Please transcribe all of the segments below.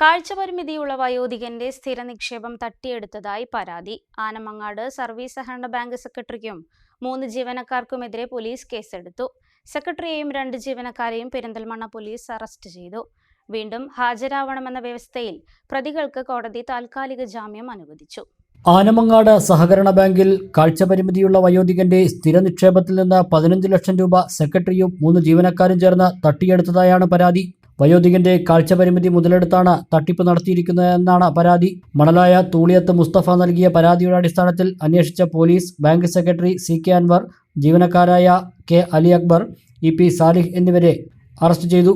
കാഴ്ചപരിമിതിയുള്ള വയോധികന്റെ സ്ഥിര നിക്ഷേപം തട്ടിയെടുത്തതായി പരാതി. ആനമങ്ങാട് സർവീസ് സഹകരണ ബാങ്ക് സെക്രട്ടറിക്കും മൂന്ന് ജീവനക്കാർക്കുമെതിരെ പോലീസ് കേസെടുത്തു. സെക്രട്ടറിയെയും രണ്ട് ജീവനക്കാരെയും പെരിന്തൽമണ്ണ പോലീസ് അറസ്റ്റ് ചെയ്തു. വീണ്ടും ഹാജരാവണമെന്ന വ്യവസ്ഥയിൽ പ്രതികൾക്ക് കോടതി താൽക്കാലിക ജാമ്യം അനുവദിച്ചു. ആനമങ്ങാട് സഹകരണ ബാങ്കിൽ കാഴ്ചപരിമിതിയുള്ള വയോധികന്റെ സ്ഥിര നിക്ഷേപത്തിൽ നിന്ന് പതിനഞ്ച് ലക്ഷം രൂപ സെക്രട്ടറിയും മൂന്ന് ജീവനക്കാരും ചേർന്ന് തട്ടിയെടുത്തതായാണ് പരാതി. വയോധികന്റെ കാഴ്ചപരിമിതി മുതലെടുത്താണ് തട്ടിപ്പ് നടത്തിയിരിക്കുന്നതെന്നാണ് പരാതി. മണലായ തൂളിയത്ത് മുസ്തഫ നൽകിയ പരാതിയുടെ അടിസ്ഥാനത്തിൽ അന്വേഷിച്ച police bank secretary C K Anwar ജീവനക്കാരായ K Ali Akbar E P Salih എന്നിവരെ അറസ്റ്റ് ചെയ്തു.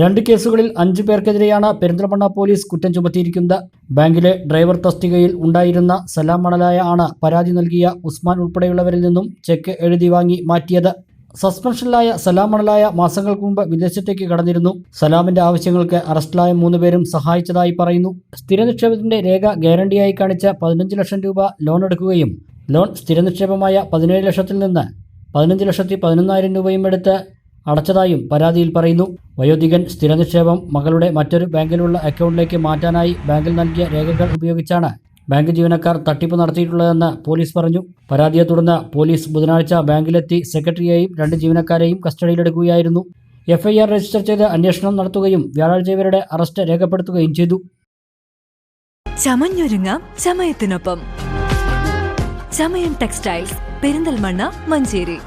രണ്ട് കേസുകളിൽ അഞ്ചു പേർക്കെതിരെയാണ് പെരിന്തൽമണ്ണ പോലീസ് കുറ്റം ചുമത്തിയിരിക്കുന്നത്. ബാങ്കിലെ ഡ്രൈവർ തസ്തികയിൽ ഉണ്ടായിരുന്ന സലാം മണലായ ആണ് പരാതി നൽകിയ ഉസ്മാൻ ഉൾപ്പെടെയുള്ളവരിൽ നിന്നും ചെക്ക് എഴുതി വാങ്ങി മാറ്റിയത്. സസ്പെൻഷനിലായ സലാം മണലായ മാസങ്ങൾക്ക് മുമ്പ് വിദേശത്തേക്ക് കടന്നിരുന്നു. സലാമിന്റെ ആവശ്യങ്ങൾക്ക് അറസ്റ്റിലായ മൂന്നുപേരും സഹായിച്ചതായി പറയുന്നു. സ്ഥിര നിക്ഷേപത്തിന്റെ രേഖ ഗ്യാരണ്ടിയായി കാണിച്ച പതിനഞ്ച് ലക്ഷം രൂപ ലോൺ എടുക്കുകയും ലോൺ സ്ഥിര നിക്ഷേപമായ പതിനേഴ് ലക്ഷത്തിൽ നിന്ന് പതിനഞ്ച് ലക്ഷത്തി പതിനൊന്നായിരം രൂപയും എടുത്ത് അടച്ചതായും പരാതിയിൽ പറയുന്നു. വയോധികൻ സ്ഥിര നിക്ഷേപം മകളുടെ മറ്റൊരു ബാങ്കിലുള്ള അക്കൗണ്ടിലേക്ക് മാറ്റാനായി ബാങ്കിൽ നൽകിയ രേഖകൾ ഉപയോഗിച്ചാണ് ബാങ്ക് ജീവനക്കാർ തട്ടിപ്പ് നടത്തിയിട്ടുള്ളതെന്ന് പോലീസ് പറഞ്ഞു. പരാതിയെ തുടർന്ന് പോലീസ് ബുധനാഴ്ച ബാങ്കിലെത്തി സെക്രട്ടറിയെയും രണ്ട് ജീവനക്കാരെയും കസ്റ്റഡിയിലെടുക്കുകയായിരുന്നു. എഫ്ഐആർ രജിസ്റ്റർ ചെയ്ത് അന്വേഷണം നടത്തുകയും വ്യാഴാഴ്ച ഇവരുടെ അറസ്റ്റ് രേഖപ്പെടുത്തുകയും ചെയ്തു. ചമഞ്ഞൊരുങ്ങാം ചമയത്തിനൊപ്പം. ചമയം ടെക്സ്റ്റൈൽസ് പെരിന്തൽമണ്ണ മഞ്ചേരി.